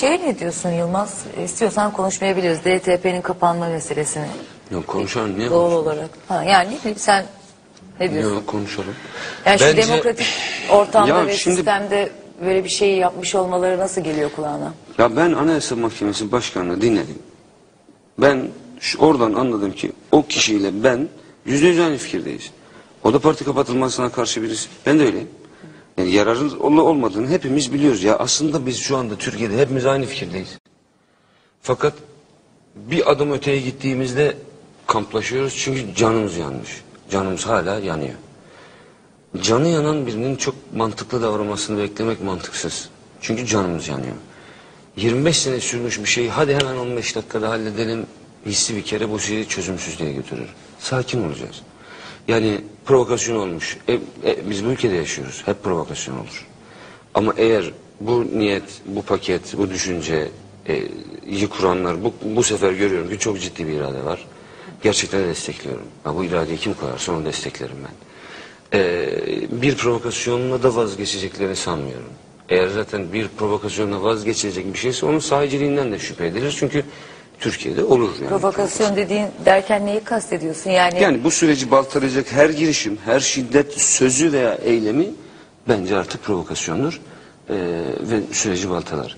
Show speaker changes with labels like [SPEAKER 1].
[SPEAKER 1] Şey ne diyorsun Yılmaz? İstiyorsan konuşmayabiliriz. DTP'nin kapanma meselesini.
[SPEAKER 2] Yok konuşalım niye
[SPEAKER 1] Doğal
[SPEAKER 2] konuşalım?
[SPEAKER 1] olarak. Ha, yani sen ne diyorsun?
[SPEAKER 2] Yok konuşalım.
[SPEAKER 1] Yani şu
[SPEAKER 2] Bence-
[SPEAKER 1] demokratik ortamda
[SPEAKER 2] Ya
[SPEAKER 1] ve
[SPEAKER 2] şimdi-
[SPEAKER 1] sistemde böyle bir şeyi yapmış olmaları nasıl geliyor kulağına?
[SPEAKER 2] Ya ben Anayasa Mahkemesi Başkanı'nı dinledim. Ben şu- oradan anladım ki o kişiyle ben yüzde yüz aynı fikirdeyiz. O da parti kapatılmasına karşı birisi. Ben de öyleyim. Yararın ol- olmadığını hepimiz biliyoruz. Ya aslında biz şu anda Türkiye'de hepimiz aynı fikirdeyiz. Fakat bir adım öteye gittiğimizde kamplaşıyoruz çünkü canımız yanmış. Canımız hala yanıyor. Canı yanan birinin çok mantıklı davranmasını beklemek mantıksız. Çünkü canımız yanıyor. 25 sene sürmüş bir şeyi hadi hemen 15 dakikada halledelim hissi bir kere bu şeyi çözümsüzlüğe götürür. Sakin olacağız. Yani provokasyon olmuş. E, e, biz bu ülkede yaşıyoruz. Hep provokasyon olur. Ama eğer bu niyet, bu paket, bu düşünce e, iyi kuranlar bu, bu sefer görüyorum ki çok ciddi bir irade var. Gerçekten de destekliyorum. Ya bu iradeyi kim koyarsa onu desteklerim ben. Ee, bir provokasyonla da vazgeçeceklerini sanmıyorum. Eğer zaten bir provokasyonla vazgeçilecek bir şeyse onun sahiciliğinden de şüphe edilir. Çünkü Türkiye'de olur yani.
[SPEAKER 1] Provokasyon dediğin derken neyi kastediyorsun? Yani,
[SPEAKER 2] Yani bu süreci baltalayacak her girişim, her şiddet, sözü veya eylemi bence artık provokasyondur. Ee, ve süreci baltalar.